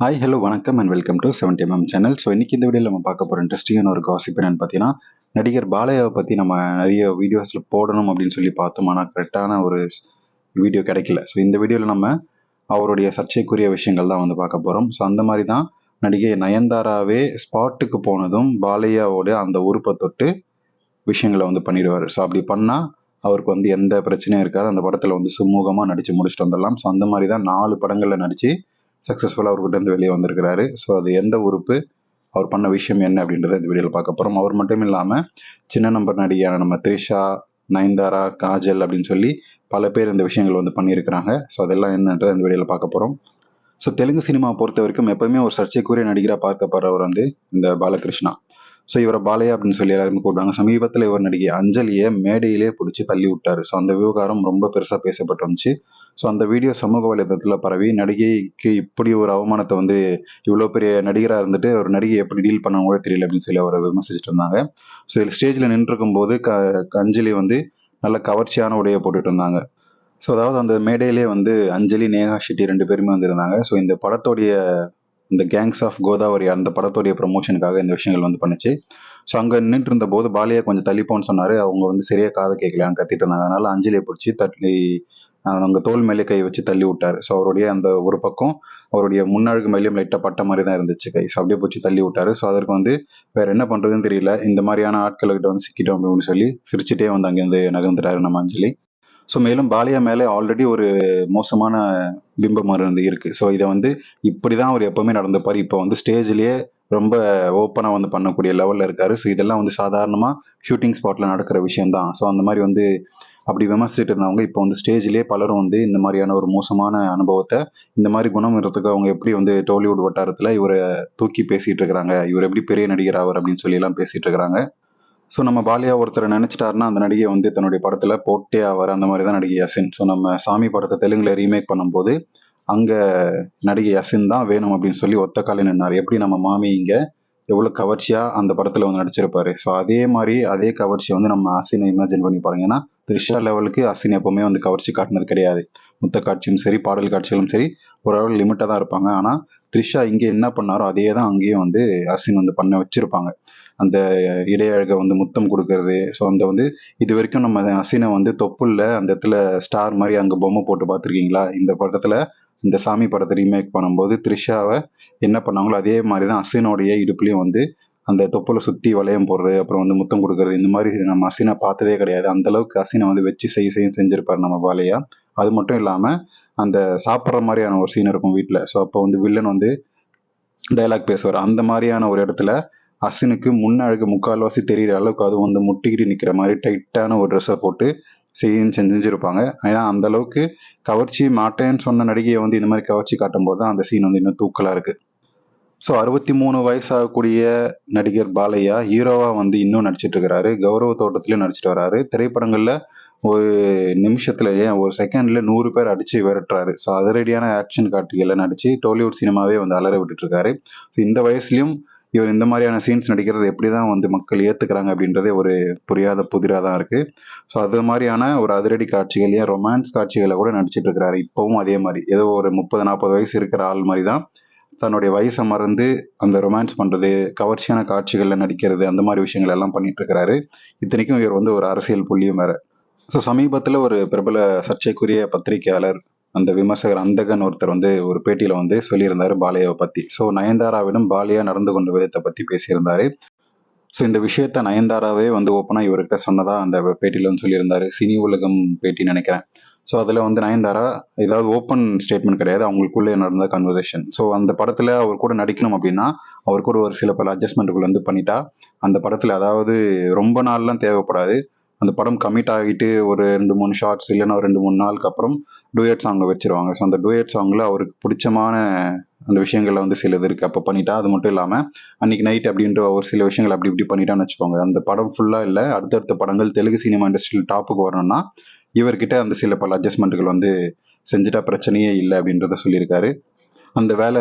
Hi hello வணக்கம் and welcome to seventy MM channel so இன்னைக்கு இந்த வீடியோவில் நம்ம பார்க்க போகிற இன்ட்ரெஸ்டிங்கான ஒரு காசிப் என்னென்னு பார்த்தீங்கன்னா நடிகர் பாலையாவை பற்றி நம்ம நிறைய வீடியோஸில் போடணும் அப்படின்னு சொல்லி பார்த்தோம். ஆனால் கரெக்டான ஒரு வீடியோ கிடைக்கல. ஸோ இந்த வீடியோவில் நம்ம அவருடைய சர்ச்சைக்குரிய விஷயங்கள் தான் வந்து பார்க்க போகிறோம் ஸோ அந்த மாதிரி தான் நடிகை நயன்தாராவே ஸ்பாட்டுக்கு போனதும் பாலையாவோட அந்த உறுப்பை தொட்டு விஷயங்களை வந்து பண்ணிடுவார். ஸோ அப்படி பண்ணால் அவருக்கு வந்து எந்த பிரச்சனையும் இருக்காது. அந்த படத்தில் வந்து சுமூகமாக நடித்து முடிச்சுட்டு வந்துடலாம். ஸோ அந்த மாதிரி தான் நாலு படங்களில் நடித்து சக்ஸஸ்ஃபுல்லாக அவர்கிட்ட வெளியே வந்திருக்கிறாரு. ஸோ அது எந்த உறுப்பு அவர் பண்ண விஷயம் என்ன அப்படின்றத இந்த வீடியோவில் பார்க்க போகிறோம் அவர் மட்டும் இல்லாமல் சின்ன நம்பர் நடிகையான நம்ம த்ரிஷா நயன்தாரா காஜல் அப்படின்னு சொல்லி பல பேர் இந்த விஷயங்கள் வந்து பண்ணியிருக்கிறாங்க. ஸோ அதெல்லாம் என்னன்றதை இந்த வீடியோவில் பார்க்க போகிறோம் ஸோ தெலுங்கு சினிமா பொறுத்த வரைக்கும் எப்பவுமே ஒரு சர்ச்சைக்குரிய நடிகராக பார்க்கப்படுறவர் வந்து இந்த பாலகிருஷ்ணா. ஸோ இவரை பாலையா அப்படின்னு சொல்லி எல்லாருமே கூப்பிடுவாங்க. சமீபத்தில் இவர் நடிகை அஞ்சலியை மேடையிலே பிடிச்சி தள்ளி விட்டார். ஸோ அந்த விவகாரம் ரொம்ப பெருசாக பேசப்பட்டு வந்துச்சு. ஸோ அந்த வீடியோ சமூக வலைதளத்தில் பரவி. நடிகைக்கு இப்படி ஒரு அவமானத்தை வந்து இவ்வளோ பெரிய நடிகராக இருந்துட்டு ஒரு நடிகை எப்படி டீல் பண்ண கூட தெரியல அப்படின்னு சொல்லி அவரை விமர்சிச்சுட்டு இருந்தாங்க. ஸோ இதில் ஸ்டேஜில் நின்றுருக்கும் போது க அஞ்சலி வந்து நல்ல கவர்ச்சியான உடையை போட்டுட்டு இருந்தாங்க. ஸோ அதாவது அந்த மேடையிலே வந்து அஞ்சலி நேஹா ஷெட்டி ரெண்டு பேருமே வந்திருந்தாங்க. ஸோ இந்த படத்தோடைய இந்த கேங்ஸ் ஆஃப் கோதாவரி அந்த படத்துடைய ப்ரொமோஷனுக்காக இந்த விஷயங்கள் வந்து பண்ணுச்சு. ஸோ அங்கே நின்றுட்டு இருந்த போது பாலியா கொஞ்சம் தள்ளிப்போன்னு சொன்னார். அவங்க வந்து சரியாக காதை கேட்கலான்னு கத்திட்டு இருந்தாங்க அதனால அஞ்சலியை பிடிச்சி தள்ளி அவங்க தோல் மேலே கை வச்சு தள்ளி விட்டார். ஸோ அவருடைய அந்த ஒரு பக்கம் அவருடைய முன்னழுகு மேலேயும் லைட்டாக பட்ட மாதிரி தான் இருந்துச்சு கை. ஸோ அப்படியே பிடிச்சி தள்ளி விட்டாரு. ஸோ அதற்கு வந்து வேற என்ன பண்ணுறதுன்னு தெரியல. இந்த மாதிரியான ஆட்களுக்கிட்ட வந்து சிக்கிட்டோம் அப்படின்னு சொல்லி சிரிச்சுட்டே வந்து அங்கேருந்து நகர்ந்துட்டாரு நம்ம அஞ்சலி. ஸோ மேலும் பாலியா மேலே ஆல்ரெடி ஒரு மோசமான பிம்பமாக இருந்து இருக்கு. ஸோ இதை வந்து இப்படி தான் அவர் எப்பவுமே நடந்துப்பார். இப்போ வந்து ஸ்டேஜ்லேயே ரொம்ப ஓப்பனாக வந்து பண்ணக்கூடிய லெவலில் இருக்காரு. ஸோ இதெல்லாம் வந்து சாதாரணமாக ஷூட்டிங் ஸ்பாட்டில் நடக்கிற விஷயம் தான் ஸோ அந்த மாதிரி வந்து அப்படி விமர்சிச்சுட்டு இருந்தவங்க இப்போ வந்து ஸ்டேஜ்லேயே பலரும் வந்து இந்த மாதிரியான ஒரு மோசமான அனுபவத்தை இந்த மாதிரி குணம் இருக்கிறதுக்கு அவங்க எப்படி வந்து டோலிவுட் வட்டாரத்தில் இவரை தூக்கி பேசிகிட்டு இருக்கிறாங்க இவர் எப்படி பெரிய நடிகர் அவர் அப்படின்னு சொல்லி எல்லாம் பேசிகிட்டு இருக்கிறாங்க. ஸோ நம்ம பாலியா ஒருத்தர் நினைச்சிட்டாருன்னா அந்த நடிகை வந்து தன்னுடைய படத்தில் போட்டே ஆவார். அந்த மாதிரி தான் நடிகை அசின் ஸோ நம்ம சாமி படத்தை தெலுங்குல ரீமேக் பண்ணும்போது அங்கே நடிகை அசின் தான் வேணும் அப்படின்னு சொல்லி ஒத்த காலில் நின்னார். எப்படி நம்ம மாமி இங்கே எவ்வளோ கவர்ச்சியாக அந்த படத்தில் வந்து நடிச்சிருப்பாரு? ஸோ அதே மாதிரி அதே கவர்ச்சியை வந்து நம்ம அசினை இமேஜின் பண்ணி பாருங்க. ஏன்னா த்ரிஷா லெவலுக்கு அசின் எப்பவுமே வந்து கவர்ச்சி காட்டினது கிடையாது. முத்த காட்சியும் சரி பாடல் காட்சிகளும் சரி ஓரளவு லிமிட்டாக தான் இருப்பாங்க. ஆனால் த்ரிஷா இங்கே என்ன பண்ணாரோ அதே தான் அங்கேயும் வந்து அசின் வந்து பண்ண வச்சிருப்பாங்க. அந்த இடையழகை வந்து முத்தம் கொடுக்கறது. ஸோ அந்த வந்து இது வரைக்கும் நம்ம அசினை வந்து தொப்புள்ள அந்த இடத்துல ஸ்டார் மாதிரி அங்கே பொம்மை போட்டு பார்த்துருக்கீங்களா? இந்த படத்தில் இந்த சாமி படத்தை ரீமேக் பண்ணும்போது த்ரிஷாவை என்ன பண்ணாங்களோ அதே மாதிரி தான் அசினோடைய இடுப்புலையும் வந்து அந்த தொப்புல சுற்றி வளையம் போடுறது அப்புறம் வந்து முத்தம் கொடுக்கறது இந்த மாதிரி நம்ம அசினை பார்த்ததே கிடையாது. அந்த அளவுக்கு அசினை வந்து வச்சு செய்ய செய்ய செஞ்சிருப்பார் நம்ம பாலையா. அது மட்டும் இல்லாமல் அந்த சாப்பிட்ற மாதிரியான ஒரு சீன் இருக்கும் வீட்டில். ஸோ அப்போ வந்து வில்லன் வந்து டைலாக் பேசுவார். அந்த மாதிரியான ஒரு இடத்துல அசினுக்கு முன்னழகு முக்கால்வாசி தெரிகிற அளவுக்கு அது வந்து முட்டிக்கிட்டு நிற்கிற மாதிரி டைட்டான ஒரு ட்ரெஸ்ஸை போட்டு செய்யும் செஞ்சிருப்பாங்க. ஏன்னா அந்த அளவுக்கு கவர்ச்சி மாட்டேன்னு சொன்ன நடிகையை வந்து இந்த மாதிரி கவர்ச்சி காட்டும் போது தான் அந்த சீன் வந்து இன்னும் தூக்கலாக இருக்கு. ஸோ அறுபத்தி மூணு வயசாகக்கூடிய நடிகர் பாலையா ஹீரோவா வந்து இன்னும் நடிச்சிட்டு இருக்கிறாரு கௌரவ தோட்டத்திலையும் நடிச்சிட்டு வராரு. திரைப்படங்களில் ஒரு நிமிஷத்துலயே ஒரு செகண்ட்ல நூறு பேர் அடிச்சு விரட்டுறாரு. ஸோ அதிரடியான ஆக்ஷன் காட்சிகளை நடிச்சு டோலிவுட் சினிமாவே வந்து அலற விட்டுட்டு இருக்காரு. இந்த வயசுலயும் இவர் இந்த மாதிரியான சீன்ஸ் நடிக்கிறது எப்படி தான் வந்து மக்கள் ஏற்றுக்கிறாங்க அப்படின்றதே ஒரு புரியாத புதிராக தான் இருக்குது ஸோ அது மாதிரியான ஒரு அதிரடி காட்சிகள் ஏன் ரொமான்ஸ் காட்சிகளை கூட நடிச்சிட்டு இருக்கிறாரு. இப்போவும் அதே மாதிரி. ஏதோ ஒரு முப்பது நாற்பது வயசு இருக்கிற ஆள் மாதிரி தான் தன்னுடைய வயசை மறந்து அந்த ரொமான்ஸ் பண்ணுறது கவர்ச்சியான காட்சிகளில் நடிக்கிறது அந்த மாதிரி விஷயங்கள் எல்லாம் பண்ணிட்டு இருக்கிறாரு. இத்தனைக்கும் இவர் வந்து ஒரு அரசியல் புள்ளியும் வேற. ஸோ சமீபத்தில் ஒரு பிரபல சர்ச்சைக்குரிய பத்திரிகையாளர் அந்த விமர்சகர் அந்தகன் ஒருத்தர் வந்து ஒரு பேட்டியில் வந்து சொல்லியிருந்தாரு பாலியாவை பற்றி ஸோ நயன்தாராவிடம் பாலியா நடந்து கொண்ட விதத்தை பற்றி பேசியிருந்தாரு. ஸோ இந்த விஷயத்த நயன்தாராவே வந்து ஓப்பனாக இவர்கிட்ட சொன்னதா அந்த பேட்டியில் வந்து சொல்லியிருந்தாரு. சினி உலகம் பேட்டி நினைக்கிறேன். ஸோ அதில் வந்து நயன்தாரா ஏதாவது ஓப்பன் ஸ்டேட்மெண்ட் கிடையாது. அவங்களுக்குள்ளே நடந்த கன்வர்சேஷன் ஸோ அந்த படத்தில் அவர் கூட நடிக்கணும் அப்படின்னா அவர் கூட ஒரு சில பல அட்ஜஸ்ட்மெண்ட்டுக்குள்ள வந்து பண்ணிட்டா அந்த படத்தில் அதாவது ரொம்ப நாள்லாம் தேவைப்படாது. அந்த படம் கமிட் ஆகிட்டு ஒரு ரெண்டு மூணு ஷார்ட்ஸ் இல்லைன்னா ஒரு ரெண்டு மூணு நாளுக்கு அப்புறம் டூயட் சாங்கை வச்சிருவாங்க. ஸோ அந்த டூயட் சாங்கில் அவருக்கு பிடிச்சமான அந்த விஷயங்கள்ல வந்து சிலது இருக்குது அப்போ பண்ணிட்டா அது மட்டும் இல்லாமல் அன்னைக்கு நைட் அப்படின்ற ஒரு சில விஷயங்கள் அப்படி இப்படி பண்ணிட்டான்னு வச்சுக்கோங்க. அந்த படம் ஃபுல்லாக இல்லை. அடுத்தடுத்த படங்கள் தெலுங்கு சினிமா இண்டஸ்ட்ரியில் டாப்புக்கு வரணும்னா இவர்கிட்ட அந்த சில பல அட்ஜஸ்ட்மெண்ட்டுகள் வந்து செஞ்சுட்டா பிரச்சனையே இல்லை அப்படின்றத சொல்லியிருக்காரு. அந்த வேலை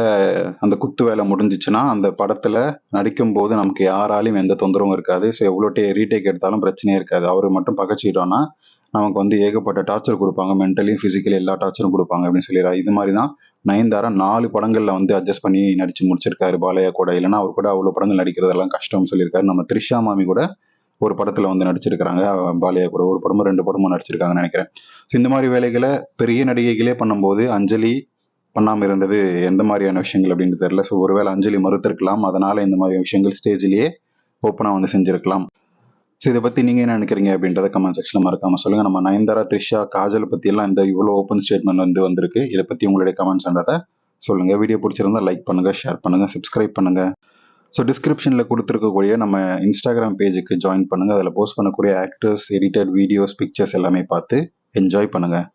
அந்த குத்து வேலை முடிஞ்சிச்சுன்னா அந்த படத்தில் நடிக்கும்போது நமக்கு யாராலையும் எந்த தொந்தரவும் இருக்காது. ஸோ எவ்வளோ டே ரீடேக் எடுத்தாலும் பிரச்சனையே இருக்காது. அவர் மட்டும் பகச்சிக்கிட்டோன்னா நமக்கு வந்து ஏகப்பட்ட டார்ச்சர் கொடுப்பாங்க. மென்டலியும் ஃபிசிக்கலி எல்லா டார்ச்சரும் கொடுப்பாங்க அப்படின்னு சொல்லிடுறாரு இது மாதிரி தான் நயன்தாரா நாலு படங்களில் வந்து அட்ஜஸ்ட் பண்ணி நடிச்சு முடிச்சிருக்காரு பாலையா கூட. இல்லைன்னா அவர் கூட அவ்வளோ படங்கள் நடிக்கிறதெல்லாம் கஷ்டம்னு சொல்லியிருக்காரு. நம்ம த்ரிஷா மாமி கூட ஒரு படத்தில் வந்து நடிச்சிருக்கிறாங்க. பாலையா கூட ஒரு படமும் ரெண்டு படமும் நடிச்சிருக்காங்கன்னு நினைக்கிறேன். ஸோ இந்த மாதிரி வேலைகளை பெரிய நடிகைகளே பண்ணும்போது அஞ்சலி பண்ணாமல் இருந்தது எந்த மாதிரியான விஷயங்கள் அப்படின்னு தெரியல. ஸோ ஒருவேளை அஞ்சலி மறுத்திருக்கலாம். அதனால இந்த மாதிரி விஷயங்கள் ஸ்டேஜ்லேயே ஓப்பனாக வந்து செஞ்சிருக்கலாம். ஸோ இதை பற்றி நீங்கள் என்ன நினைக்கிறீங்க அப்படின்றத கமெண்ட் செக்ஷனில் மறக்காம சொல்லுங்கள் நம்ம நயன்தாரா த்ரிஷா காஜல் பற்றியெல்லாம் இந்த இவ்வளோ ஓப்பன் ஸ்டேட்மெண்ட் வந்து வந்திருக்கு. இதை பற்றி உங்களுடைய கமெண்ட்ஸ்ன்றதை சொல்லுங்கள் வீடியோ பிடிச்சிருந்தா லைக் பண்ணுங்கள் ஷேர் பண்ணுங்கள் சப்ஸ்கிரைப் பண்ணுங்கள் ஸோ டிஸ்கிரிப்ஷனில் கொடுத்துருக்கக்கூடிய நம்ம இன்ஸ்டாகிராம் பேஜுக்கு ஜாயின் பண்ணுங்கள் அதில் போஸ்ட் பண்ணக்கூடிய ஆக்டர்ஸ் எடிட்டட் வீடியோஸ் பிக்சர்ஸ் எல்லாமே பார்த்து என்ஜாய் பண்ணுங்கள்